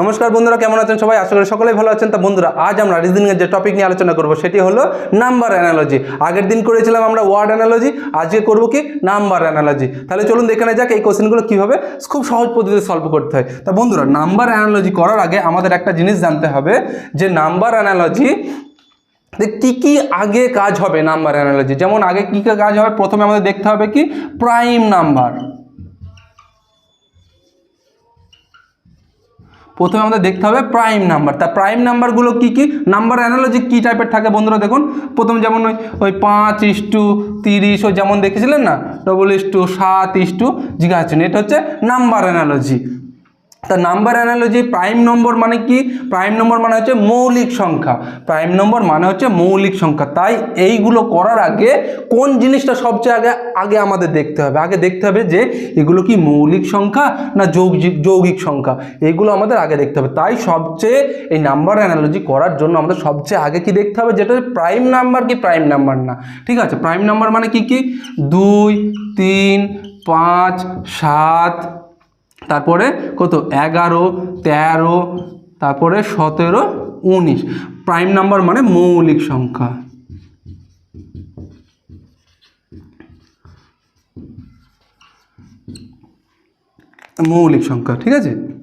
নমস্কার বন্ধুরা, কেমন আছেন সবাই? আশা করি সকলেই ভালো আছেন। তা বন্ধুরা, আজ আমরা রিজনিংয়ের যে টপিক নিয়ে আলোচনা করব, সেটি হলো নাম্বার অ্যানালজি আগের দিন করেছিলাম আমরা ওয়ার্ড অ্যানালজি আজকে করব কি? নাম্বার অ্যানালজি তাহলে চলুন দেখে নেওয়া যাক এই কোশ্চেনগুলো কীভাবে খুব সহজ পদ্ধতিতে সলভ করতে হয়। তা বন্ধুরা নাম্বার অ্যানালজি করার আগে আমাদের একটা জিনিস জানতে হবে, যে নাম্বার অ্যানালজি কি কি আগে কাজ হবে নাম্বার অ্যানালজি যেমন আগে কি কি কাজ হবে, প্রথমে আমাদের দেখতে হবে কি? প্রাইম নাম্বার প্রথমে আমাদের দেখতে হবে প্রাইম নাম্বার তা প্রাইম নাম্বারগুলো কি কি? নাম্বার অ্যানালজি কী টাইপের থাকে বন্ধুরা দেখুন। প্রথম যেমন ওই ওই পাঁচ ইস টু তিরিশ ও যেমন দেখেছিলেন না? ডবল ইস টু সাত ইস টু জিজ্ঞাসা এটা হচ্ছে নাম্বার অ্যানালজি তা নাম্বার অ্যানালজি প্রাইম নম্বর মানে কি? প্রাইম নম্বর মানে হচ্ছে মৌলিক সংখ্যা। প্রাইম নম্বর মানে হচ্ছে মৌলিক সংখ্যা। তাই এইগুলো করার আগে কোন জিনিসটা সবচেয়ে আগে আগে আমাদের দেখতে হবে? আগে দেখতে হবে যে এগুলো কি মৌলিক সংখ্যা না যৌগিক যৌগিক সংখ্যা? এগুলো আমাদের আগে দেখতে হবে। তাই সবচেয়ে এই নাম্বার অ্যানালজি করার জন্য আমাদের সবচেয়ে আগে কি দেখতে হবে? যেটা প্রাইম নাম্বার কি প্রাইম নাম্বার না। ঠিক আছে? প্রাইম নাম্বার মানে কি কি? দুই, তিন, পাঁচ, সাত তারপরে কত? এগারো, তেরো, তারপরে সতেরো, উনিশ। প্রাইম নাম্বার মানে মৌলিক সংখ্যা। মৌলিক সংখ্যা, ঠিক আছে?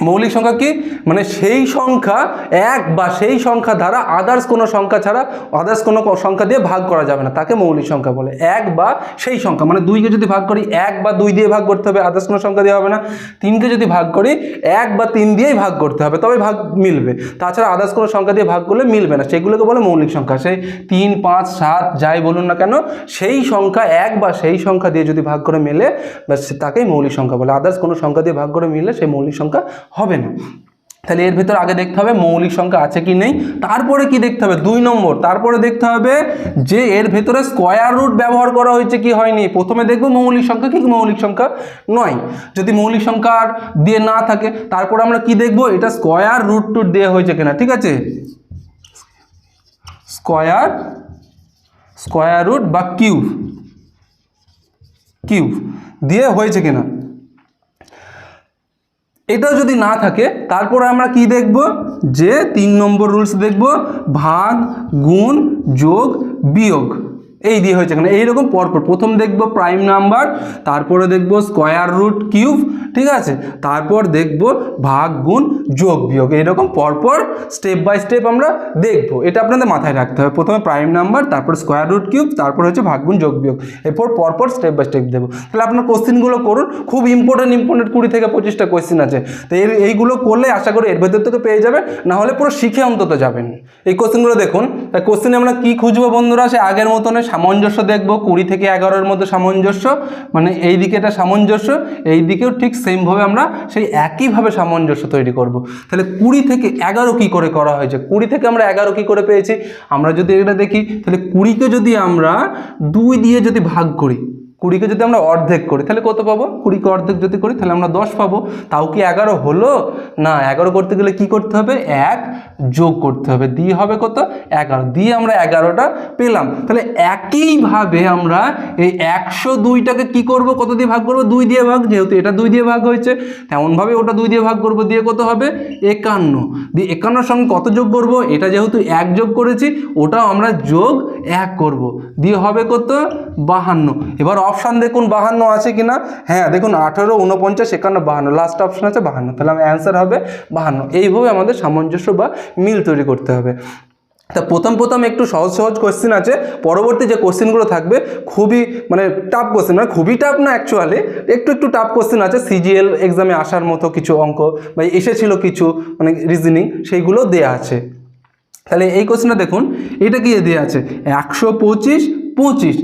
মৌলিক সংখ্যা কি? মানে সেই সংখ্যা এক বা সেই সংখ্যা দ্বারা আদার্স কোনো সংখ্যা ছাড়া আদার্স কোনো সংখ্যা দিয়ে ভাগ করা যাবে না। তাকে মৌলিক সংখ্যা বলে। এক বা সেই সংখ্যা। মানে দুইকে যদি ভাগ করি, এক বা দুই দিয়ে ভাগ করতে হবে আদার্স কোনো সংখ্যা দিয়ে হবে না। তিনকে যদি ভাগ করি, এক বা তিন দিয়েই ভাগ করতে হবে তবে ভাগ মিলবে। তাছাড়া আদার্স কোনো সংখ্যা দিয়ে ভাগ করলে মিলবে না। সেগুলোকে বলে মৌলিক সংখ্যা। সেই তিন, পাঁচ, সাত, যাই বলুন না কেন, সেই সংখ্যা এক বা সেই সংখ্যা দিয়ে যদি ভাগ করে মেলে তাকেই মৌলিক সংখ্যা বলে। আদার্স কোনো সংখ্যা দিয়ে ভাগ করে মিললে সেই মৌলিক সংখ্যা হবে না। তাহলে এর ভেতর আগে দেখতে হবে মৌলিক সংখ্যা আছে কি নেই। তারপরে কি দেখতে হবে? দুই নম্বর। তারপরে দেখতে হবে যে এর ভেতরে স্কোয়ার রুট ব্যবহার করা হয়েছে কি হয়নি? প্রথমে দেখব মৌলিক সংখ্যা কি? মৌলিক সংখ্যা নয়। যদি মৌলিক সংখ্যা আর দিয়ে না থাকে, তারপর আমরা কি দেখব? এটা স্কোয়ার রুট টুট দেওয়া হয়েছে কিনা, ঠিক আছে? স্কোয়ার স্কোয়ার রুট বা কিউব কিউব দিয়ে হয়েছে কিনা? এটাও যদি না থাকে, তারপরে আমরা কি দেখব? যে তিন নম্বর রুলস দেখব, ভাগ, গুণ, যোগ, বিয়োগ। এই দিয়ে হয়েছে এখানে। এইরকম পরপর, প্রথম দেখব প্রাইম নাম্বার তারপরে দেখব স্কোয়ার রুট কিউব ঠিক আছে? তারপর দেখব ভাগ গুণ যোগ বিয়োগ। এইরকম পরপর স্টেপ বাই স্টেপ আমরা দেখব। এটা আপনাদের মাথায় রাখতে হবে। প্রথমে প্রাইম নাম্বার তারপর স্কোয়ার রুট কিউব তারপর হচ্ছে ভাগ গুণ যোগ বিয়োগ। এরপর পরপর স্টেপ বাই স্টেপ দেবো। তাহলে আপনার কোশ্চেনগুলো করুন। খুব ইম্পর্টেন্ট ইম্পর্টেন্ট কুড়ি থেকে পঁচিশটা কোশ্চেন আছে। তো এর, এইগুলো করলে আশা করি এর ভেতর থেকে পেয়ে যাবেন। না হলে পুরো শিখে অন্তত যাবেন। এই কোশ্চেনগুলো দেখুন। কোশ্চেনে আমরা কি খুঁজবো বন্ধুরা? সে আগের মতনে সামঞ্জস্য দেখব, কুড়ি থেকে এগারোর মধ্যে সামঞ্জস্য মানে এই দিকে এটা সামঞ্জস্য, এই দিকেও ঠিক সেমভাবে আমরা সেই একইভাবে সামঞ্জস্য তৈরি করব। তাহলে কুড়ি থেকে এগারো কি করে করা হয়েছে? কুড়ি থেকে আমরা এগারো কি করে পেয়েছি? আমরা যদি এটা দেখি, তাহলে কুড়িকে যদি আমরা দুই দিয়ে যদি ভাগ করি কুড়িকে যদি আমরা অর্ধেক করি, তাহলে কত পাবো? কুড়িকে অর্ধেক যদি করি, তাহলে আমরা দশ পাবো। তাও কি এগারো হলো? না, এগারো করতে গেলে কি করতে হবে? এক যোগ করতে হবে। দিয়ে হবে কত? এগারো। দিয়ে আমরা এগারোটা পেলাম। তাহলে একইভাবে আমরা এই একশো দুইটাকে কি করব? কত দিয়ে ভাগ করব? দুই দিয়ে ভাগ, যেহেতু এটা দুই দিয়ে ভাগ হয়েছে। তেমনভাবে ওটা দুই দিয়ে ভাগ করব, দিয়ে কত হবে? একান্ন। দিয়ে একান্নর সঙ্গে কত যোগ করব? এটা যেহেতু এক যোগ করেছি, ওটাও আমরা যোগ এক করব। দিয়ে হবে কত? বাহান্ন। এবার অপশান দেখুন বাহান্ন আছে কি না হ্যাঁ দেখুন আঠেরো উনপঞ্চাশ একান্ন, বাহান্ন। লাস্ট অপশান আছে বাহান্ন। তাহলে আমার অ্যান্সার হবে বাহান্ন। এইভাবে আমাদের সামঞ্জস্য বা মিল তৈরি করতে হবে। তা প্রথম প্রথম একটু সহজ সহজ কোশ্চেন আছে। পরবর্তী যে কোশ্চেনগুলো থাকবে, খুবই মানে টাফ কোশ্চেন মানে খুবই টাফ না অ্যাকচুয়ালি একটু একটু টাফ কোশ্চেন আছে। সিজিএল এক্সামে আসার মতো কিছু অঙ্ক বা এসেছিল কিছু মানে রিজনিং সেইগুলো দেয়া আছে। তাহলে এই কোশ্চেনটা দেখুন, এটা কি দেওয়া আছে? একশো পঁচিশ পঁচিশ।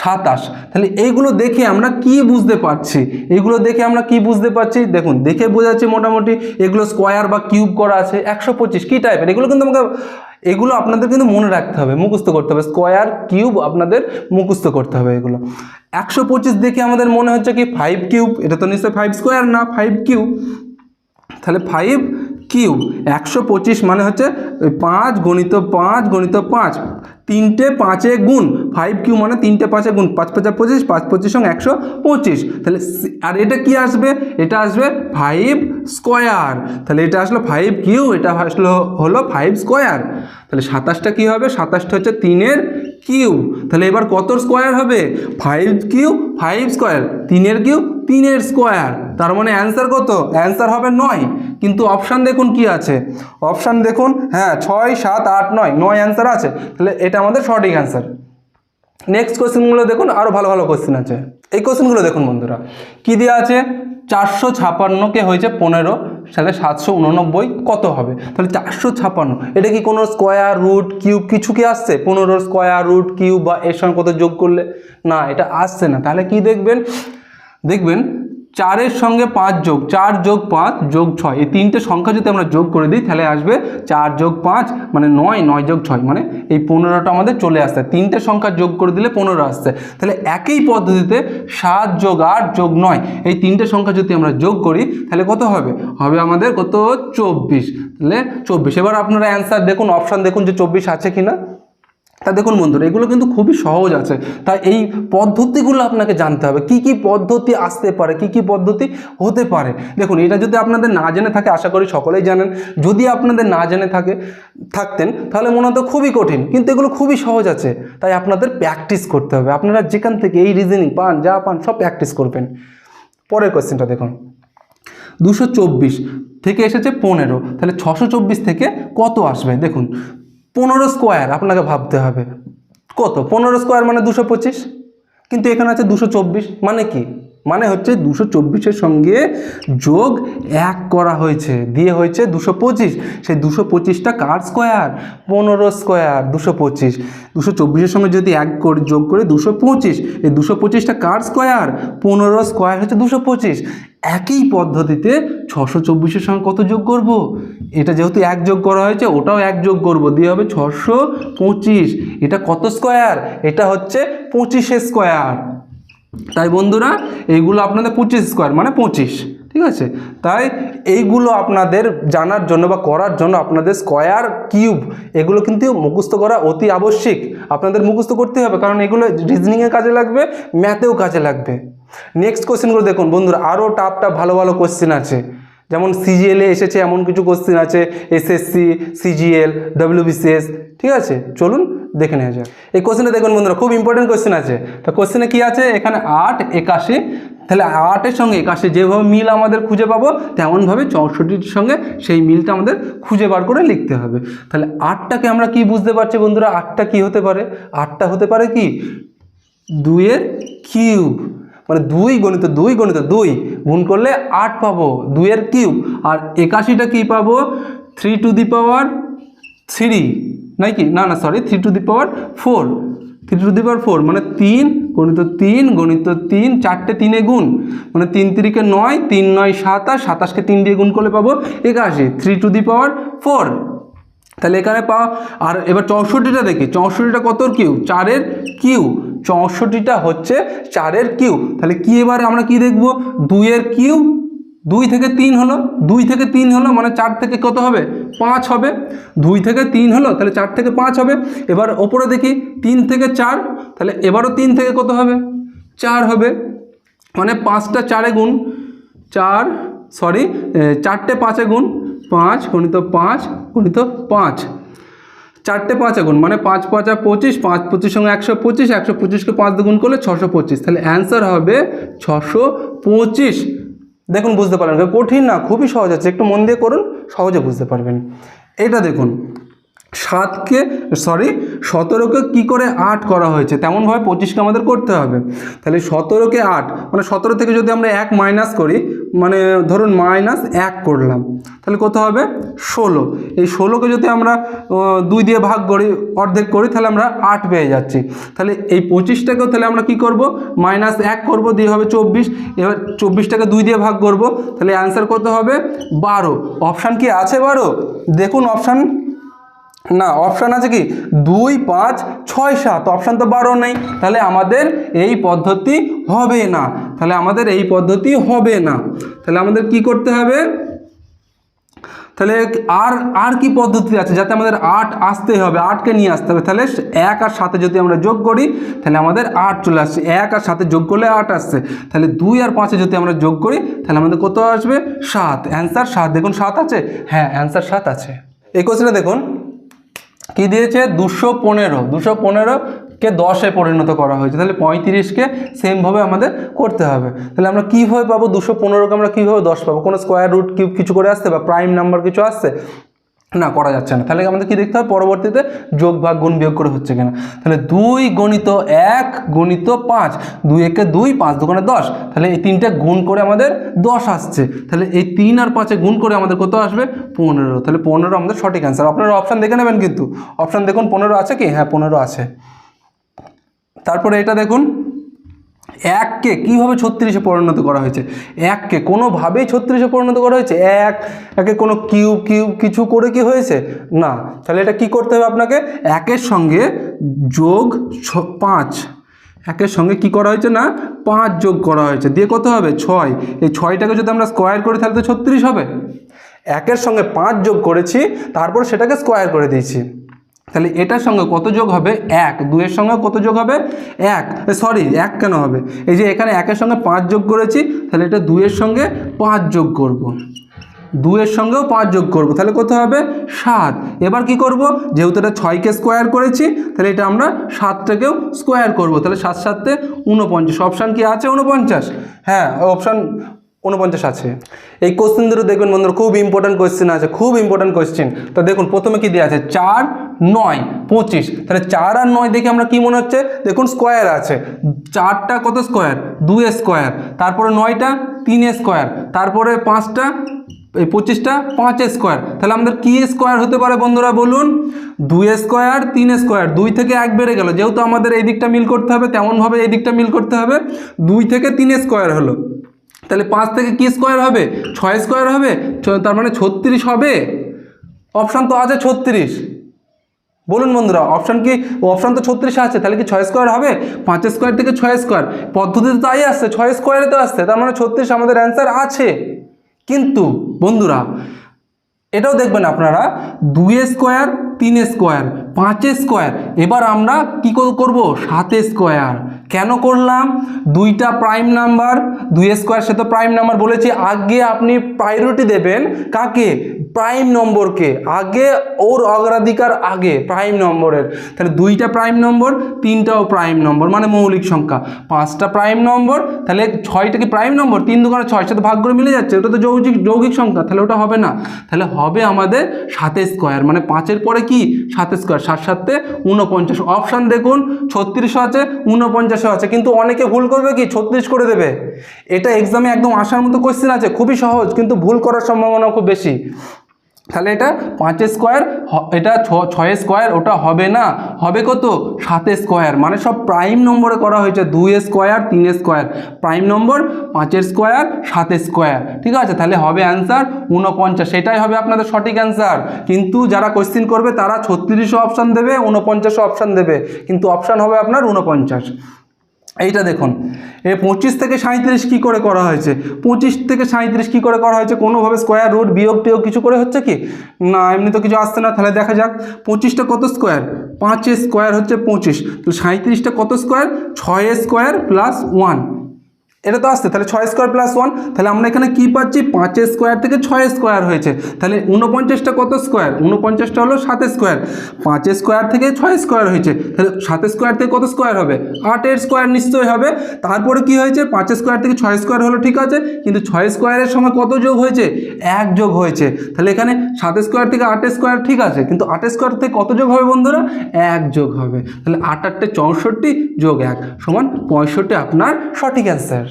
সাতাশ। তাহলে এইগুলো দেখে আমরা কি বুঝতে পারছি? এগুলো দেখে আমরা কি বুঝতে পারছি? দেখুন, দেখে বোঝাচ্ছে মোটামুটি এগুলো স্কোয়ার বা কিউব করা আছে, একশো পঁচিশ, কী টাইপের এগুলো কিন্তু আমাকে, এগুলো আপনাদের কিন্তু মনে রাখতে হবে, মুখস্থ করতে হবে। স্কোয়ার কিউব আপনাদের মুখস্থ করতে হবে এগুলো। একশো পঁচিশ দেখে আমাদের মনে হচ্ছে কি ফাইভ কিউব এটা তো নিশ্চয়ই ফাইভ স্কোয়ার না ফাইভ কিউব তাহলে ফাইভ কিউব একশো পঁচিশ মানে হচ্ছে পাঁচ গণিত পাঁচ গণিত পাঁচ। তিনটে পাঁচে গুণ ফাইভ কিউ মানে তিনটে পাঁচে গুণ, পাঁচ পাঁচা পঁচিশ, পাঁচ পঁচিশ সঙ্গে একশো পঁচিশ। তাহলে আর এটা কি আসবে? এটা আসবে ফাইভ স্কোয়ার তাহলে এটা আসলো ফাইভ কিউ, এটা আসলো হলো ফাইভ স্কোয়ার তাহলে সাতাশটা কী হবে? সাতাশটা হচ্ছে তিনের কিউ। তাহলে এবার কত স্কোয়ার হবে? ফাইভ কিউ ফাইভ স্কোয়ার তিনের কিউ, তিনের স্কোয়ার তার মানে অ্যান্সার কত? অ্যান্সার হবে নয়। কিন্তু অপশান দেখুন কি আছে? অপশান দেখুন হ্যাঁ ছয়, সাত, আট, নয়। নয় অ্যান্সার আছে। তাহলে এটা আমাদের সঠিক অ্যান্সার নেক্সট কোশ্চেনগুলো দেখুন আরও ভালো ভালো কোশ্চেন আছে। এই কোশ্চেনগুলো দেখুন বন্ধুরা, কী দেওয়া আছে? চারশো ছাপান্নকে হয়েছে পনেরো, তাহলে সাতশো উননব্বই কত হবে? তাহলে চারশো ছাপান্ন, এটা কি কোনো স্কোয়ার রুট কিউব কিছু কি আসছে? পনেরো স্কোয়ার রুট কিউব বা এর সঙ্গে কত যোগ করলে? না, এটা আসছে না। তাহলে কি দেখবেন? দেখবেন চারের সঙ্গে পাঁচ যোগ, চার যোগ পাঁচ, যোগ ছয়। এই তিনটে সংখ্যা যদি আমরা যোগ করে দিই, তাহলে আসবে চার যোগ পাঁচ মানে নয় নয় যোগ ছয় মানে এই পনেরোটা আমাদের চলে আসছে। তিনটে সংখ্যা যোগ করে দিলে পনেরো আসছে। তাহলে একই পদ্ধতিতে সাত যোগ আট যোগ নয়, এই তিনটে সংখ্যা যদি আমরা যোগ করি, তাহলে কত হবে? হবে আমাদের কত? চব্বিশ। তাহলে চব্বিশ। এবার আপনারা অ্যান্সার দেখুন অপশান দেখুন যে চব্বিশ আছে কি না তা দেখুন বন্ধুরা, এগুলো কিন্তু খুবই সহজ আছে। তাই এই পদ্ধতিগুলো আপনাকে জানতে হবে। কি কি পদ্ধতি আসতে পারে, কি কি পদ্ধতি হতে পারে? দেখুন, এটা যদি আপনাদের না জেনে থাকে, আশা করি সকলেই জানেন। যদি আপনাদের না জেনে থাকে, থাকতেন, তাহলে মনে হতো খুবই কঠিন, কিন্তু এগুলো খুবই সহজ আছে। তাই আপনাদের প্র্যাকটিস করতে হবে। আপনারা যেখান থেকে এই রিজনিং পান, যা পান, সব প্র্যাকটিস করবেন। পরের কোয়েশ্চেনটা দেখুন। দুশো থেকে এসেছে পনেরো, তাহলে ছশো থেকে কত আসবে? দেখুন পনেরো স্কোয়ার, আপনাকে ভাবতে হবে। কত? পনেরো স্কোয়ার মানে দুশো পঁচিশ? কিন্তু এখানে আছে দুশো চব্বিশ মানে কি? মানে হচ্ছে দুশো চব্বিশের সঙ্গে যোগ এক করা হয়েছে। দিয়ে হয়েছে দুশো পঁচিশ। সেই দুশো পঁচিশটা কার স্কোয়ার? পনেরো স্কোয়ার, দুশো পঁচিশ। দুশো চব্বিশের সঙ্গে যদি এক করে যোগ করে দুশো পঁচিশ, এই দুশো পঁচিশটা কার স্কোয়ার? পনেরো স্কোয়ার হচ্ছে দুশো পঁচিশ। একই পদ্ধতিতে ছশো চব্বিশের সঙ্গে কত যোগ করব? এটা যেহেতু এক যোগ করা হয়েছে, ওটাও এক যোগ করব। দিয়ে হবে ছশো পঁচিশ। এটা কত স্কোয়ার? এটা হচ্ছে পঁচিশের স্কোয়ার। তাই বন্ধুরা এইগুলো আপনাদের পঁচিশ স্কোয়ার মানে পঁচিশ, ঠিক আছে? তাই এইগুলো আপনাদের জানার জন্য বা করার জন্য আপনাদের স্কোয়ার কিউব এগুলো কিন্তু মুখস্থ করা অতি আবশ্যিক। আপনাদের মুখস্থ করতে হবে, কারণ এগুলো রিজনিংয়ে কাজে লাগবে ম্যাথেও কাজে লাগবে। নেক্সট কোশ্চেনগুলো দেখুন বন্ধুরা আরও টাপটা টাপ ভালো ভালো কোশ্চেন আছে। যেমন সিজিএলে এসেছে, এমন কিছু কোশ্চেন আছে এসএসসি সিজিএল ডব্লিউবিসিএস ঠিক আছে? চলুন দেখে নেওয়া যাক। এই কোশ্চেনে দেখুন বন্ধুরা, খুব ইম্পর্টেন্ট কোশ্চেন আছে। তো কোশ্চেনে কি আছে? এখানে আট, একাশি। তাহলে আটের সঙ্গে একাশি, যেভাবে মিল আমাদের খুঁজে পাবো, তেমনভাবে চৌষট্টির সঙ্গে সেই মিলটা আমাদের খুঁজে বার করে লিখতে হবে। তাহলে আটটাকে আমরা কি বুঝতে পারছি বন্ধুরা? আটটা কি হতে পারে? আটটা হতে পারে কি? দুইয়ের কিউব। মানে দুই গণিত দুই গণিত, দুই। গুণ করলে আট পাবো, দুইয়ের কিউব। আর একাশিটা কি পাবো? Three to the power three. নাকি না না sorry three to the power four. Three to the power four মানে তিন, গণিত তিন গণিত তিন, চারটে তিনে গুণ। মানে তিন তিরিকে নয়, তিন নয় সাতাশ, সাতাশকে তিন দিয়ে গুণ করলে পাবো একাশি। Three to the power four. তাহলে এখানে পাওয়া আর এবার চৌষট্টিটা দেখি। চৌষট্টিটা কত কিউ চারের কিউ চৌষট্টিটা হচ্ছে চারের কিউ। তাহলে কি এবারে আমরা কি দেখব? দুইয়ের কিউ, দুই থেকে তিন হলো, দুই থেকে তিন হলো মানে চার থেকে কত হবে? পাঁচ হবে। দুই থেকে তিন হলো, তাহলে চার থেকে পাঁচ হবে। এবার ওপরে দেখি, তিন থেকে চার, তাহলে এবারও তিন থেকে কত হবে? চার হবে। মানে পাঁচটা চারে গুণ চার সরি চারটে পাঁচে গুণ পাঁচ, গণিত পাঁচ গণিত পাঁচ। চারটে পাঁচ গুণ মানে পাঁচ পাঁচা পঁচিশ, পাঁচ পঁচিশ সঙ্গে একশো পঁচিশ, একশো পঁচিশকে পাঁচ দুগুণ করলে ছশো পঁচিশ। তাহলে অ্যান্সার হবে ছশো পঁচিশ। দেখুন, বুঝতে পারবেন কঠিন না, খুবই সহজ আছে, একটু মন দিয়ে করুন, সহজে বুঝতে পারবেন। এটা দেখুন সাতকে সরি সতেরোকে কী করে আট করা হয়েছে? তেমনভাবে পঁচিশকে আমাদের করতে হবে। তাহলে সতেরোকে আট মানে সতেরো থেকে যদি আমরা এক মাইনাস করি মানে ধরুন মাইনাস এক করলাম, তাহলে কত হবে? ষোলো। এই ষোলোকে যদি আমরা দুই দিয়ে ভাগ করি, অর্ধেক করি, তাহলে আমরা আট পেয়ে যাচ্ছি। তাহলে এই পঁচিশটাকেও তাহলে আমরা কি করব? মাইনাস এক করব, দিয়ে হবে চব্বিশ। এবার চব্বিশটাকে দুই দিয়ে ভাগ করব, তাহলে অ্যান্সার কত হবে? বারো। অপশান কি আছে বারো? দেখুন অপশান না অপশান আছে কি? দুই, পাঁচ, ছয়, সাত। অপশান তো বারো নেই। তাহলে আমাদের এই পদ্ধতি হবে না। তাহলে আমাদের এই পদ্ধতি হবে না। তাহলে আমাদের কি করতে হবে? তাহলে আর আর কি পদ্ধতি আছে যাতে আমাদের আট আসতেই হবে? আটকে নিয়ে আসতে হবে। তাহলে এক আর সাথে যদি আমরা যোগ করি, তাহলে আমাদের আট চলে আসছে। এক আর সাথে যোগ করলে আট আসছে। তাহলে দুই আর পাঁচে যদি আমরা যোগ করি, তাহলে আমাদের কত আসবে? সাত। অ্যান্সার সাত। দেখুন, সাত আছে? হ্যাঁ অ্যান্সার সাত আছে। এই কোশ্চেনে দেখুন। কি দিয়েছে? দুশো পনেরো। দুশো পনেরোকে দশে পরিণত করা হয়েছে। তাহলে পঁয়ত্রিশকে সেমভাবে আমাদের করতে হবে। তাহলে আমরা কীভাবে পাবো? দুশো পনেরোকে আমরা কীভাবে দশ পাবো? কোনো স্কোয়ার রুট কিউব কিছু করে আসছে বা প্রাইম নাম্বার কিছু আসছে? না, করা যাচ্ছে না। তাহলে আমাদের কি দেখতে হবে? পরবর্তীতে যোগ ভাগ গুণ বিয়োগ করে হচ্ছে কিনা? তাহলে দুই গণিত এক, গণিত পাঁচ, দুই একে দুই, পাঁচ দোকানে দশ। তাহলে এই তিনটে গুণ করে আমাদের দশ আসছে। তাহলে এই তিন আর পাঁচে গুণ করে আমাদের কত আসবে? পনেরো। তাহলে পনেরো আমাদের সঠিক অ্যান্সার আপনারা অপশান দেখে নেবেন কিন্তু। অপশান দেখুন, পনেরো আছে কি? হ্যাঁ পনেরো আছে। তারপরে এটা দেখুন। এককে কীভাবে ছত্রিশে পরিণত করা হয়েছে? এককে কোনোভাবেই ছত্রিশে পরিণত করা হয়েছে। এক, একে কোনো কিউব কিউব কিছু করে কি হয়েছে? না। তাহলে এটা কি করতে হবে আপনাকে? একের সঙ্গে যোগ পাঁচ। একের সঙ্গে কি করা হয়েছে না? পাঁচ যোগ করা হয়েছে। দিয়ে কত হবে? ছয়। এই ছয়টাকে যদি আমরা স্কোয়ার করি, তাহলে তো ছত্রিশ হবে। একের সঙ্গে পাঁচ যোগ করেছি, তারপর সেটাকে স্কোয়ার করে দিয়েছি। তাহলে এটার সঙ্গে কত যোগ হবে? এক। দুয়ের সঙ্গে কত যোগ হবে? এক। সরি এক কেন হবে? এই যে এখানে একের সঙ্গে পাঁচ যোগ করেছি, তাহলে এটা দুয়ের সঙ্গে পাঁচ যোগ করব। দুয়ের সঙ্গেও পাঁচ যোগ করব, তাহলে কত হবে? সাত। এবার কি করব? যেহেতু এটা ছয়কে স্কোয়ার করেছি, তাহলে এটা আমরা সাতটাকেও স্কোয়ার করব। তাহলে সাত সাততে উনপঞ্চাশ অপশান কি আছে? উনপঞ্চাশ হ্যাঁ অপশান উনপঞ্চাশ আছে। এই কোশ্চেন দুটো দেখবেন বন্ধুরা, খুব ইম্পর্টেন্ট কোশ্চেন আছে, খুব ইম্পর্টেন্ট কোশ্চেন তো দেখুন, প্রথমে কি দেওয়া আছে? চার, নয়, পঁচিশ। তাহলে চার আর নয় দেখে আমরা কি মনে হচ্ছে? দেখুন স্কোয়ার আছে। চারটা কত স্কোয়ার দুই স্কোয়ার তারপরে নয়টা, তিন স্কোয়ার তারপরে পাঁচটা, এই পঁচিশটা, পাঁচ স্কোয়ার তাহলে আমাদের কি স্কোয়ার হতে পারে বন্ধুরা, বলুন? দুই স্কোয়ার তিন স্কোয়ার দুই থেকে এক বেড়ে গেল। যেহেতু আমাদের এই দিকটা মিল করতে হবে, তেমনভাবে এই দিকটা মিল করতে হবে। দুই থেকে তিন স্কোয়ার হলো। তাহলে পাঁচ থেকে কি স্কোয়ার হবে? ছয় স্কোয়ার হবে? তার মানে ছত্রিশ হবে। অপশান তো আছে ছত্রিশ। বলুন বন্ধুরা অপশান কি? অপশান তো ছত্রিশে আছে, তাহলে কি ছয় স্কোয়ার হবে? পাঁচ স্কোয়ার থেকে ছয় স্কোয়ার পদ্ধতিতে তাই আসছে, ছয় স্কোয়ারে তো আসছে, তার মানে ছত্রিশ আমাদের অ্যান্সার আছে। কিন্তু বন্ধুরা, এটাও দেখবেন আপনারা, দুই স্কোয়ার তিন স্কোয়ার, পাঁচ স্কোয়ার। এবার আমরা কী করব? সাত স্কোয়ার। কেন করলাম? দুইটা প্রাইম নাম্বার, দুই স্কোয়ার সে তো প্রাইম নাম্বার বলেছি, আগে আপনি প্রায়োরিটি দেবেন কাকে? প্রাইম নম্বরকে। আগে ওর অগ্রাধিকার আগে, প্রাইম নম্বরের। তাহলে দুইটা প্রাইম নম্বর, তিনটাও প্রাইম নম্বর মানে মৌলিক সংখ্যা। পাঁচটা প্রাইম নম্বর, তাহলে ছয়টা কি প্রাইম নম্বর? তিন দোকানে ছয় সাথে ভাগ করে মিলে যাচ্ছে, ওটা তো যৌগিক যৌগিক সংখ্যা, তাহলে ওটা হবে না। তাহলে হবে আমাদের সাতে স্কোয়ার মানে পাঁচের পরে কি? সাত স্কোয়ার সাত সাতে উনপঞ্চাশ অপশান দেখুন ছত্রিশও আছে উনপঞ্চাশও আছে। কিন্তু অনেকে ভুল করবে কি? ছত্রিশ করে দেবে। এটা এক্সামে একদম আসার মতো কোশ্চেন আছে। খুবই সহজ, কিন্তু ভুল করার সম্ভাবনা খুব বেশি। তাহলে এটা পাঁচ স্কোয়ার এটা ছয় স্কোয়ার ওটা হবে না। হবে কত? সাত স্কোয়ার মানে সব প্রাইম নম্বরে করা হয়েছে। দুই স্কোয়ার তিন স্কোয়ার প্রাইম নম্বর পাঁচের স্কোয়ার সাত স্কোয়ার ঠিক আছে? তাহলে হবে অ্যান্সার উনপঞ্চাশ সেটাই হবে আপনাদের সঠিক অ্যান্সার কিন্তু যারা কোশ্চিন করবে, তারা ছত্রিশও অপশান দেবে উনপঞ্চাশও অপশান দেবে। কিন্তু অপশান হবে আপনার উনপঞ্চাশ এইটা দেখুন। এ পঁচিশ থেকে সাঁত্রিশ কী করে করা হয়েছে? পঁচিশ থেকে সাঁত্রিশ কী করে করা হয়েছে? কোনোভাবে স্কোয়ার রুট বিয়োগ টিয়োগ কিছু করে হচ্ছে কি? না, এমনি তো কিছু আসছে না, তাহলে দেখা যাক। পঁচিশটা কত স্কোয়ার পাঁচের স্কোয়ার হচ্ছে পঁচিশ। তো সাঁত্রিশটা কত স্কোয়ার ছয় স্কোয়ার প্লাস ওয়ান এটা তো আসছে, তাহলে ছয় স্কোয়ার প্লাস ওয়ান তাহলে আমরা এখানে কি পাচ্ছি? পাঁচের স্কোয়ার থেকে ছয় স্কোয়ার হয়েছে। তাহলে উনপঞ্চাশটা কত স্কোয়ার উনপঞ্চাশটা হলো সাত স্কোয়ার পাঁচের স্কোয়ার থেকে ছয় স্কোয়ার হয়েছে। তাহলে সাত স্কোয়ার থেকে কত স্কোয়ার হবে? আটের স্কোয়ার নিশ্চয়ই হবে। তারপরে কি হয়েছে? পাঁচের স্কোয়ার থেকে ছয় স্কোয়ার হলো, ঠিক আছে? কিন্তু ছয় স্কোয়ারের সময় কত যোগ হয়েছে? এক যোগ হয়েছে। তাহলে এখানে সাত স্কোয়ার থেকে আট স্কোয়ার ঠিক আছে? কিন্তু আট স্কোয়ার থেকে কত যোগ হবে বন্ধুরা? এক যোগ হবে। তাহলে আট আটটে চৌষট্টি যোগ এক সমান পঁয়ষট্টি আপনার সঠিক অ্যান্সার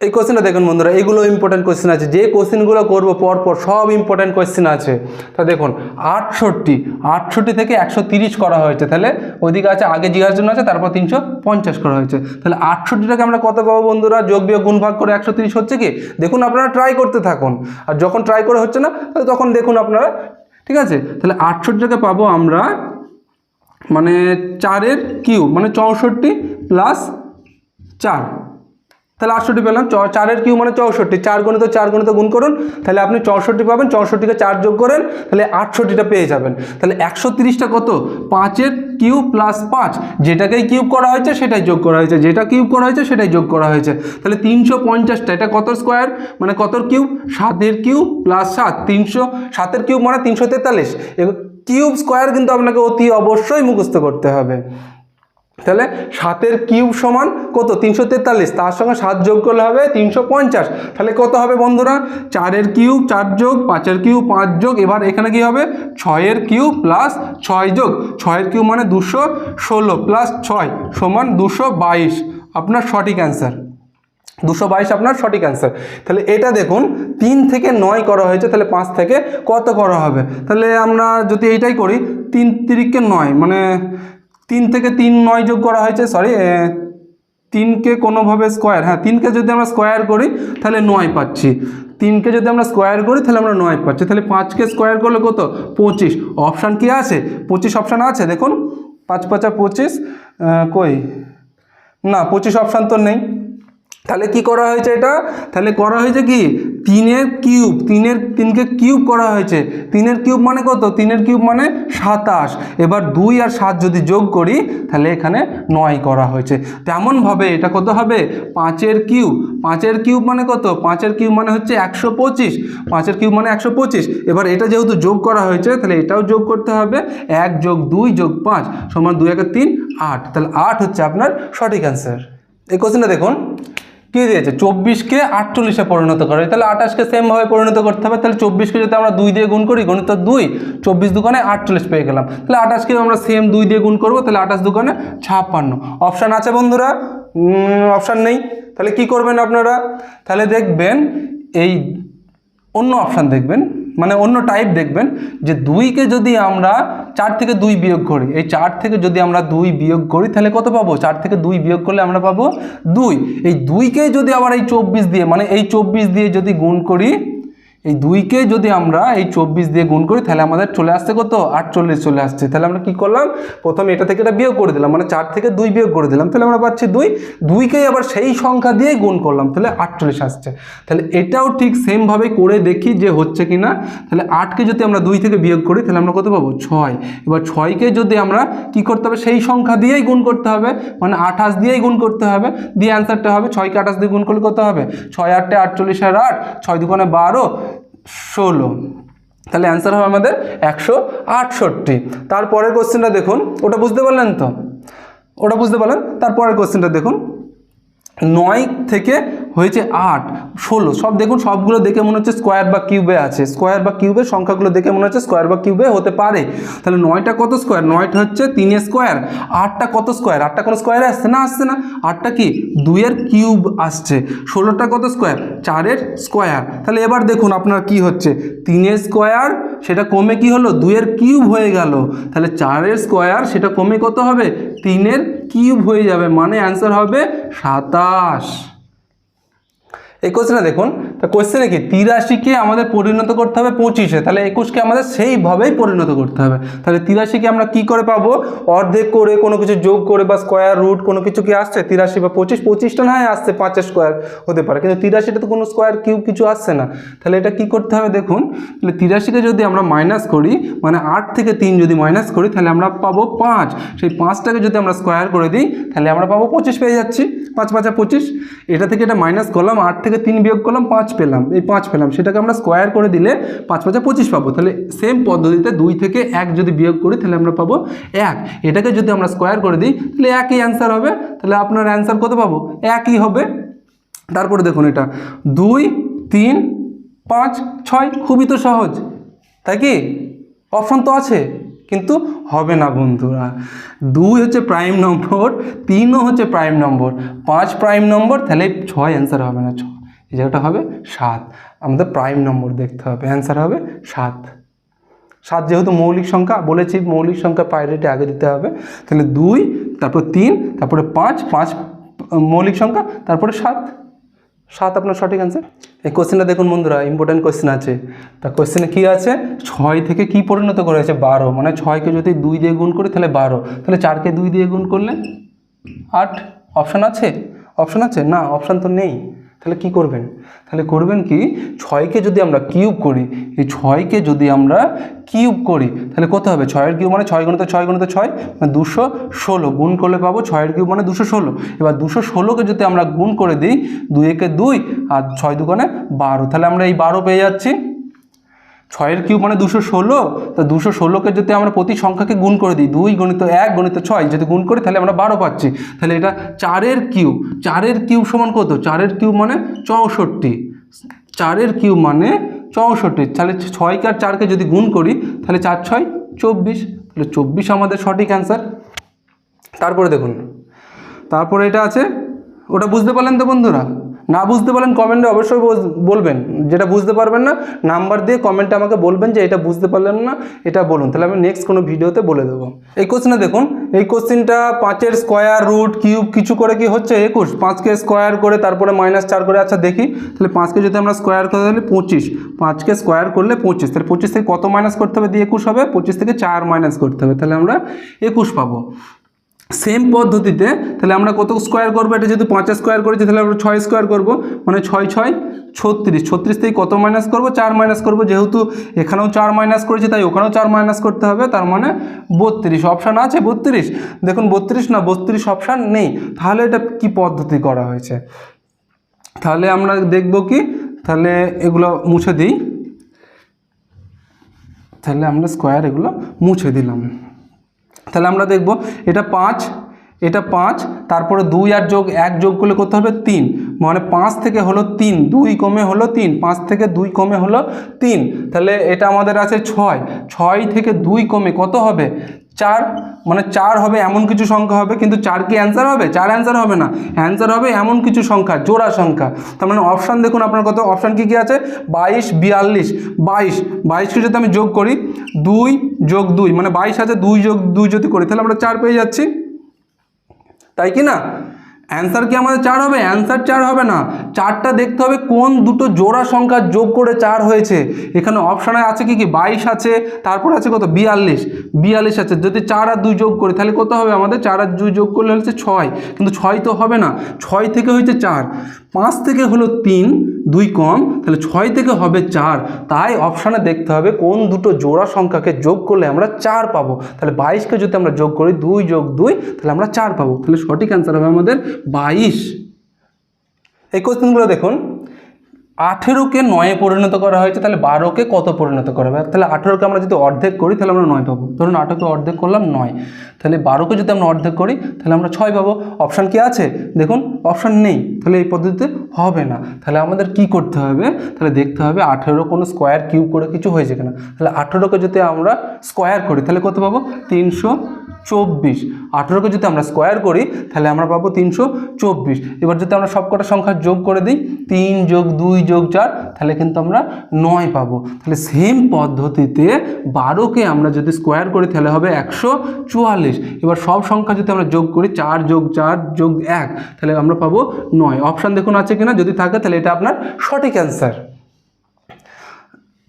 এই কোশ্চেনটা দেখুন বন্ধুরা, এগুলো ইম্পর্টেন্ট কোশ্চেন আছে। যে কোশ্চেনগুলো করব পরপর সব ইম্পর্টেন্ট কোশ্চেন আছে। তা দেখুন, আটষট্টি আটষট্টি থেকে একশো তিরিশ করা হয়েছে। তাহলে ওইদিকে আছে, আগে জিজ্ঞাসার জন্য আছে, তারপর তিনশো পঞ্চাশ করা হয়েছে। তাহলে আটষট্টিটাকে আমরা কত পাবো বন্ধুরা? যোগ বিয়োগ গুণ ভাগ করে একশো তিরিশ হচ্ছে কি? দেখুন আপনারা ট্রাই করতে থাকুন। আর যখন ট্রাই করে হচ্ছে না, তাহলে তখন দেখুন আপনারা, ঠিক আছে? তাহলে আটষট্টিটাকে পাবো আমরা মানে চারের কিউ মানে চৌষট্টি প্লাস চার। তাহলে আটষট্টি পেলাম চারের কিউ মানে চৌষট্টি, চার গণিত চার গণিত গুণ করুন, তাহলে আপনি চৌষট্টি পাবেন, চৌষট্টিকে চার যোগ করেন, তাহলে আটষট্টিটা পেয়ে যাবেন। তাহলে একশো তিরিশটা কত? পাঁচের কিউ প্লাস পাঁচ, যেটাকেই কিউব করা হয়েছে সেটাই যোগ করা হয়েছে, যেটা কিউব করা হয়েছে সেটাই যোগ করা হয়েছে। তাহলে তিনশো পঞ্চাশটা, এটা কত স্কোয়ার মানে কত কিউব? সাতের কিউব প্লাস সাত, তিনশো, সাতের কিউব মানে তিনশো তেতাল্লিশ। কিউব স্কোয়ার কিন্তু আপনাকে অতি অবশ্যই মুখস্থ করতে হবে। তাহলে সাতের কিউব সমান কত? তিনশো তেতাল্লিশ। তার সঙ্গে সাত যোগ করলে হবে তিনশো পঞ্চাশ। তাহলে কত হবে বন্ধুরা? চারের কিউব চার যোগ, পাঁচের কিউব পাঁচ যোগ। এবার এখানে কি হবে? ছয়ের কিউব প্লাস ছয় যোগ। ছয়ের কিউব মানে দুশো ষোলো প্লাস ছয় সমান দুশো বাইশ। আপনার সঠিক অ্যান্সার। দুশো বাইশ আপনার সঠিক অ্যান্সার। তাহলে এটা দেখুন, তিন থেকে নয় করা হয়েছে, তাহলে পাঁচ থেকে কত করা হবে? তাহলে আমরা যদি এইটাই করি, তিন তিরিককে নয় মানে তিন থেকে তিন নয় যোগ করা হয়েছে সরি তিনকে কোনোভাবে স্কোয়ার হ্যাঁ তিনকে যদি আমরা স্কোয়ার করি, তাহলে নয় পাচ্ছি। তিনকে যদি আমরা স্কোয়ার করি, তাহলে আমরা নয় পাচ্ছি। তাহলে পাঁচকে স্কোয়ার করলে কত? পঁচিশ। অপশান কি আছে? পঁচিশ অপশান আছে, দেখুন। পাঁচ পাঁচা পঁচিশ কই? না, পঁচিশ অপশান তো নেই। তাহলে কি করা হয়েছে এটা? তাহলে করা হয়েছে কি? তিনের কিউব, তিনের, তিনকে কিউব করা হয়েছে। তিনের কিউব মানে কত? তিনের কিউব মানে সাতাশ। এবার দুই আর সাত যদি যোগ করি, তাহলে এখানে নয় করা হয়েছে। তেমনভাবে এটা কত হবে? পাঁচের কিউব। পাঁচের কিউব মানে কত? পাঁচের কিউব মানে হচ্ছে একশো পঁচিশ। পাঁচের কিউব মানে একশো পঁচিশ। এবার এটা যেহেতু যোগ করা হয়েছে, তাহলে এটাও যোগ করতে হবে। এক যোগ দুই যোগ পাঁচ সমান দুই একের তিন, আট। তাহলে আট হচ্ছে আপনার সঠিক অ্যান্সার এই কোশ্চেনটা দেখুন। কী দিয়েছে? চব্বিশকে আটচল্লিশে পরিণত করে। তাহলে আঠাশকে সেমভাবে পরিণত করতে হবে। তাহলে চব্বিশকে যদি আমরা দুই দিয়ে গুণ করি, গণিত দুই, চব্বিশ দোকানে আটচল্লিশ পেয়ে গেলাম। তাহলে আঠাশকে আমরা সেম দুই দিয়ে গুণ করব। তাহলে আঠাশ দোকানে ছাপ্পান্ন। অপশান আছে বন্ধুরা? অপশান নেই। তাহলে কি করবেন আপনারা? তাহলে দেখবেন, এই অন্য অপশান দেখবেন। মানে অন্য টাইপ দেখবেন যে দুইকে যদি আমরা চার থেকে দুই বিয়োগ করি, এই চার থেকে যদি আমরা দুই বিয়োগ করি, তাহলে কত পাবো? চার থেকে দুই বিয়োগ করলে আমরা পাবো দুই। এই দুইকে যদি আবার এই চব্বিশ দিয়ে মানে এই চব্বিশ দিয়ে যদি গুণ করি এই দুইকে যদি আমরা এই চব্বিশ দিয়ে গুণ করি, তাহলে আমাদের চলে আসছে কত? আটচল্লিশ চলে আসছে। তাহলে আমরা কি করলাম? প্রথমে এটা থেকে এটা বিয়োগ করে দিলাম মানে চার থেকে দুই বিয়োগ করে দিলাম। তাহলে আমরা পাচ্ছি দুই। দুইকেই আবার সেই সংখ্যা দিয়েই গুণ করলাম, তাহলে আটচল্লিশ আসছে। তাহলে এটাও ঠিক সেমভাবে করে দেখি যে হচ্ছে কি না তাহলে আটকে যদি আমরা দুই থেকে বিয়োগ করি, তাহলে আমরা কত পাবো? ছয়। এবার ছয়কে যদি আমরা কি করতে হবে? সেই সংখ্যা দিয়েই গুণ করতে হবে। মানে আঠাশ দিয়েই গুণ করতে হবে। দিয়ে অ্যান্সারটা হবে, ছয়কে আঠাশ দিয়ে গুণ করলে কত হবে? ছয় আটটে আটচল্লিশ আর আট, ছয় দুগুণে বারো। ষোলো। তাহলে অ্যান্সার হবে আমাদের একশো আটষট্টি। তারপরের কোশ্চেনটা দেখুন, ওটা বুঝতে পারলেন তো? ওটা বুঝতে পারলেন? তারপরের কোশ্চেনটা দেখুন। নয় থেকে হয়েছে আট, ষোলো, সব দেখুন, সবগুলো দেখে মনে হচ্ছে স্কোয়ার বা কিউবে আছে। স্কোয়ার বা কিউবের সংখ্যাগুলো দেখে মনে হচ্ছে স্কোয়ার বা কিউবে হতে পারে। তাহলে নয়টা কত স্কোয়ার নয়টা হচ্ছে তিনের স্কোয়ার আটটা কত স্কোয়ার আটটা কোনো স্কোয়ারে আসছে না আসছে না? আটটা কি? দুইয়ের কিউব আসছে। ষোলোটা কত স্কোয়ার চারের স্কোয়ার তাহলে এবার দেখুন আপনার কি হচ্ছে? তিনের স্কোয়ার সেটা কমে কি হলো? দুইয়ের কিউব হয়ে গেল। তাহলে চারের স্কোয়ার সেটা কমে কত হবে? তিনের কিউব হয়ে যাবে। মানে অ্যান্সার হবে সাতাশ। এই কোশ্চেনে দেখুন, তা কোশ্চেনে কি? তিরাশিকে আমাদের পরিণত করতে হবে পঁচিশে, তাহলে একুশকে আমাদের সেইভাবেই পরিণত করতে হবে। তাহলে তিরাশিকে আমরা কি করে পাবো? অর্ধেক করে কোনো কিছু যোগ করে বা স্কোয়ার রুট কোনো কিছু কি আসছে? তিরাশি বা পঁচিশ, পঁচিশটা না হয় আসছে, পাঁচের স্কোয়ার হতে পারে। কিন্তু তিরাশিটা তো কোনো স্কোয়ার কিউ কিছু আসছে না। তাহলে এটা কি করতে হবে দেখুন, তাহলে তিরাশিকে যদি আমরা মাইনাস করি মানে আট থেকে তিন যদি মাইনাস করি, তাহলে আমরা পাবো পাঁচ। সেই পাঁচটাকে যদি আমরা স্কোয়ার করে দিই, তাহলে আমরা পাবো পঁচিশ পেয়ে যাচ্ছি। পাঁচ, পাঁচা পঁচিশ। এটা থেকে এটা মাইনাস করলাম, আট থেকে তিন বিয়োগ করলাম, পাঁচ পেলাম। এই পাঁচ পেলাম। সেটাকে আমরা স্কোয়ার করে দিলে পাঁচ পাঁচা পঁচিশ পাবো। তাহলে সেম পদ্ধতিতে দুই থেকে এক যদি বিয়োগ করি, তাহলে আমরা পাবো এক। এটাকে যদি আমরা স্কোয়ার করে দিই, তাহলে একই অ্যান্সার হবে। তাহলে আপনার অ্যান্সার কত পাবো? একই হবে। তারপরে দেখুন এটা। দুই, তিন, পাঁচ, ছয়, খুবই তো সহজ। তাই কি? অপশন তো আছে, কিন্তু হবে না বন্ধুরা। দুই হচ্ছে প্রাইম নম্বর তিনও হচ্ছে প্রাইম নম্বর পাঁচ প্রাইম নম্বর তাহলে ছয় অ্যান্সার হবে না। ছ এই জায়গাটা হবে সাত। আমাদের প্রাইম নম্বর দেখতে হবে। অ্যান্সার হবে সাত। সাত যেহেতু মৌলিক সংখ্যা, বলেছি মৌলিক সংখ্যা প্রায়োরিটি আগে দিতে হবে। তাহলে দুই, তারপর তিন, তারপরে পাঁচ পাঁচ মৌলিক সংখ্যা, তারপরে সাত। সাত আপনার সঠিক অ্যান্সার এই কোশ্চেনটা দেখুন বন্ধুরা ইম্পর্টেন্ট কোশ্চেন আছে। তা কোশ্চেনে কী আছে? ছয় থেকে কি পরিণত করেছে? বারো। মানে ছয়কে যদি দুই দিয়ে গুণ করি, তাহলে বারো। তাহলে চারকে দুই দিয়ে গুণ করলে আট। অপশান আছে? অপশান আছে? না অপশান তো নেই। তাহলে কি করবেন? তাহলে করবেন কি? ছয়কে যদি আমরা কিউব করি, এই ছয়কে যদি আমরা কিউব করি, তাহলে কত হবে? ছয়ের কিউব মানে ছয় গুণিত ছয় গুণিত ছয় মানে দুশো ষোলো। গুণ করলে পাবো ছয়ের কিউব মানে দুশো ষোলো। এবার দুশো ষোলোকে যদি আমরা গুণ করে দিই, দুই একে দুই, আর ছয় দুগুণে বারো। তাহলে আমরা এই বারো পেয়ে যাচ্ছি। ছয়ের কিউব মানে দুশো ষোলো, তো দুশো ষোলোকে যদি আমরা প্রতি সংখ্যাকে গুণ করে দিই, দুই গণিত এক, গণিত ছয়, যদি গুণ করি তাহলে আমরা বারো পাচ্ছি। তাহলে এটা চারের কিউব চারের কিউব সমান কত? চারের কিউব মানে চৌষট্টি। চারের কিউব মানে চৌষট্টি। তাহলে ছয়কে আর চারকে যদি গুণ করি, তাহলে চার, ছয়, চব্বিশ। তাহলে চব্বিশ আমাদের সঠিক অ্যান্সার। তারপরে দেখুন। তারপরে এটা আছে, ওটা বুঝতে পারলেন তো বন্ধুরা? না বুঝতে পারলেন কমেন্টে অবশ্যই বলবেন। যেটা বুঝতে পারবেন না নাম্বার দিয়ে কমেন্টে আমাকে বলবেন যে এটা বুঝতে পারলেন না, এটা বলুন। তাহলে আমি নেক্সট কোনো ভিডিওতে বলে দেবো। এই কোশ্চেনে দেখুন, এই কোশ্চেনটা পাঁচের স্কোয়ার রুট কিউব কিছু করে কি হচ্ছে? একুশ। পাঁচকে স্কোয়ার করে তারপরে মাইনাস চার করে আচ্ছা দেখি। তাহলে পাঁচকে যদি আমরা স্কোয়ার করে, তাহলে পঁচিশ। পাঁচকে স্কোয়ার করলে পঁচিশ। তাহলে পঁচিশ থেকে কত মাইনাস করতে হবে? দিয়ে একুশ হবে। পঁচিশ থেকে চার মাইনাস করতে হবে। তাহলে আমরা একুশ পাবো। সেম পদ্ধতিতে, তাহলে আমরা কত স্কোয়ার করব? এটা যেহেতু পাঁচের স্কোয়ার করেছি, তাহলে আমরা ছয় স্কোয়ার করব। মানে ছয় ছয়, ছত্রিশ। ছত্রিশ থেকে কত মাইনাস করব? চার মাইনাস করব। যেহেতু এখানেও চার মাইনাস করেছি, তাই ওখানেও চার মাইনাস করতে হবে। তার মানে বত্রিশ। অপশান আছে বত্রিশ? দেখুন, বত্রিশ না, বত্রিশ অপশান নেই। তাহলে এটা কি পদ্ধতি করা হয়েছে? তাহলে আমরা দেখব কি? তাহলে এগুলো মুছে দিই। তাহলে আমরা স্কোয়ার এগুলো মুছে দিলাম। তাহলে আমরা দেখব এটা পাঁচ এটা পাঁচ, তারপরে দুই আর যোগ এক যোগ করলে করতে হবে? তিন। মানে পাঁচ থেকে হলো তিন, দুই কমে হলো তিন, পাঁচ থেকে দুই কমে হলো তিন। তাহলে এটা আমাদের আছে ছয়। ছয় থেকে দুই কমে কত হবে? চার। মানে চার হবে এমন কিছু সংখ্যা হবে, কিন্তু চার কি অ্যান্সার হবে? চার অ্যান্সার হবে না। অ্যান্সার হবে এমন কিছু সংখ্যা, জোড়া সংখ্যা। তার মানে অপশান দেখুন আপনার কত অপশান কী কী আছে? বাইশ, বিয়াল্লিশ, বাইশ। বাইশকে যদি আমি যোগ করি, দুই যোগ দুই মানে বাইশ আছে, দুই যোগ দুই যদি করি, তাহলে আমরা চার পেয়ে যাচ্ছি। তাই কি না? অ্যান্সার কি আমাদের চার হবে? অ্যান্সার চার হবে না। চারটা দেখতে হবে কোন দুটো জোড়া সংখ্যা যোগ করে চার হয়েছে। এখানে অপশানে আছে কি কি? বাইশ আছে, তারপর আছে কত? বিয়াল্লিশ। বিয়াল্লিশ আছে। যদি চার আর দুই যোগ করি, তাহলে কত হবে আমাদের? চার আর দুই যোগ করলে হচ্ছে ছয়। কিন্তু ছয় তো হবে না। ছয় থেকে হয়েছে চার। পাঁচ থেকে হলো তিন, দুই কম, তাহলে ছয় থেকে হবে চার। তাই অপশানে দেখতে হবে কোন দুটো জোড়া সংখ্যাকে যোগ করলে আমরা চার পাবো। তাহলে বাইশকে যদি আমরা যোগ করি, দুই যোগ দুই, তাহলে আমরা চার পাবো। তাহলে সঠিক অ্যান্সার হবে আমাদের বাইশ। এই কোশ্চেনগুলো দেখুন। আঠেরোকে নয়ে পরিণত করা হয়েছে, তাহলে বারোকে কত পরিণত করা হবে? তাহলে আঠেরোকে আমরা যদি অর্ধেক করি, তাহলে আমরা নয় পাবো। ধরুন আঠেরোকে অর্ধেক করলাম নয়। তাহলে বারোকে যদি আমরা অর্ধেক করি, তাহলে আমরা ছয় পাবো। অপশান কি আছে? দেখুন অপশান নেই। তাহলে এই পদ্ধতিতে হবে না। তাহলে আমাদের কি করতে হবে? তাহলে দেখতে হবে আঠেরো কোনো স্কোয়ার কিউব করে কিছু হয়েছে কিনা। তাহলে আঠেরোকে যদি আমরা স্কোয়ার করি, তাহলে কত পাবো? তিনশো চব্বিশ। আঠেরোকে যদি আমরা স্কোয়ার করি, তাহলে আমরা পাবো তিনশো চব্বিশ। এবার যদি আমরা সবকটা সংখ্যা যোগ করে দিই, তিন যোগ দুই যোগ চার, তাহলে কিন্তু আমরা নয় পাবো। তাহলে সেম পদ্ধতিতে বারোকে আমরা যদি স্কোয়ার করি, তাহলে হবে একশো চুয়াল্লিশ। এবার সব সংখ্যা যদি আমরা যোগ করি, চার যোগ চার যোগ এক, তাহলে আমরা পাবো নয়। অপশান দেখুন আছে কিনা? যদি থাকে, তাহলে এটা আপনার সঠিক অ্যান্সার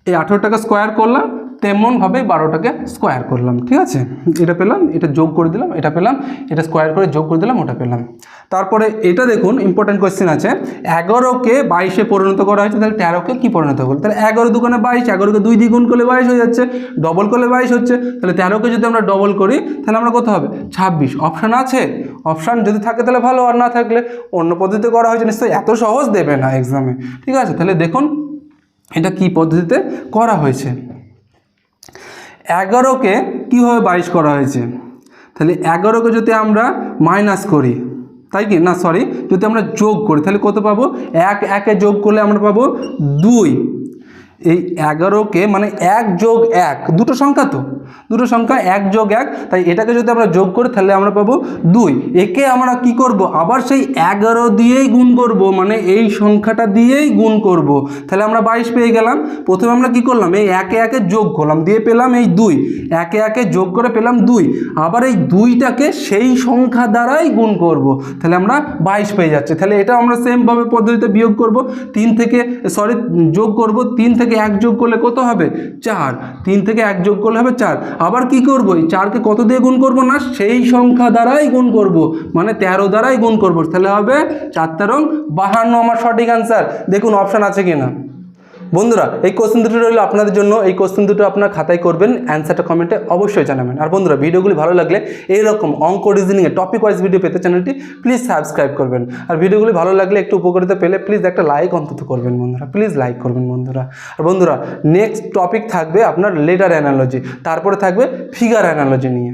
এই আঠেরো টাকা স্কোয়ার করলাম তেমনভাবে বারোটাকে স্কোয়ার করলাম, ঠিক আছে? এটা পেলাম, এটা যোগ করে দিলাম, এটা পেলাম, এটা স্কোয়ার করে যোগ করে দিলাম, ওটা পেলাম। তারপরে এটা দেখুন ইম্পর্টেন্ট কোয়েশ্চেন আছে, এগারোকে বাইশে পরিণত করা হয়েছে, তাহলে তেরোকে কী পরিণত করল তাহলে এগারো দুগুণে বাইশ, এগারোকে দুই দ্বিগুণ করলে বাইশ হয়ে যাচ্ছে ডবল করলে বাইশ হচ্ছে, তাহলে তেরোকে যদি আমরা ডবল করি, তাহলে আমরা কত হবে? ছাব্বিশ। অপশান আছে? অপশান যদি থাকে, তাহলে ভালো, আর না থাকলে অন্য পদ্ধতিতে করা হয়েছে, নিশ্চয়ই এত সহজ দেবে না এক্সামে ঠিক আছে? তাহলে দেখুন, এটা কি পদ্ধতিতে করা হয়েছে? এগারোকে কীভাবে বাইশ করা হয়েছে? তাহলে এগারোকে যদি আমরা মাইনাস করি, তাই কি? না সরি যদি আমরা যোগ করি, তাহলে কত পাবো? এক, একে যোগ করলে আমরা পাবো দুই। এই এগারোকে মানে এক যোগ এক, দুটো সংখ্যা তো। দুটো সংখ্যা এক যোগ এক, তাই এটাকে যদি আমরা যোগ করি, তাহলে আমরা পাবো দুই। একে আমরা কি করব? আবার সেই এগারো দিয়েই গুণ করব মানে এই সংখ্যাটা দিয়েই গুণ করব। তাহলে আমরা বাইশ পেয়ে গেলাম। প্রথমে আমরা কি করলাম? এই একে একে যোগ করলাম, দিয়ে পেলাম এই দুই। একে একে যোগ করে পেলাম দুই। আবার এই দুইটাকে সেই সংখ্যা দ্বারাই গুণ করব। তাহলে আমরা বাইশ পেয়ে যাচ্ছি। তাহলে এটা আমরা সেমভাবে পদ্ধতিতে বিয়োগ করব। তিন থেকে সরি যোগ করব, তিন থেকে এক যোগ করলে কত হবে? চার। তিন থেকে এক যোগ করলে হবে চার। আবার কি করব? এই চারকে কত দিয়ে গুণ করব না? সেই সংখ্যা দ্বারাই গুণ করব। মানে তেরো দ্বারাই গুণ করব। তাহলে হবে চার তেরো বাহান্ন। আমার সঠিক অ্যান্সার দেখুন অপশান আছে কি না বন্ধুরা, এই কোশ্চেন দুটো রইল আপনাদের জন্য। এই কোশ্চেন দুটো আপনার খাতায় করবেন অ্যান্সারটা কমেন্টে অবশ্যই জানাবেন। আর বন্ধুরা, ভিডিওগুলি ভালো লাগলে এইরকম অঙ্ক রিজনিংয়ে টপিক ওয়াইজ ভিডিও পেতে চ্যানেলটি প্লিজ সাবস্ক্রাইব করবেন। আর ভিডিওগুলি ভালো লাগলে একটু উপকারিতা পেলে প্লিজ একটা লাইক অন্তত করবেন বন্ধুরা প্লিজ লাইক করবেন বন্ধুরা। আর বন্ধুরা নেক্সট টপিক থাকবে আপনার লেটার অ্যানালজি তারপরে থাকবে ফিগার অ্যানালজি নিয়ে।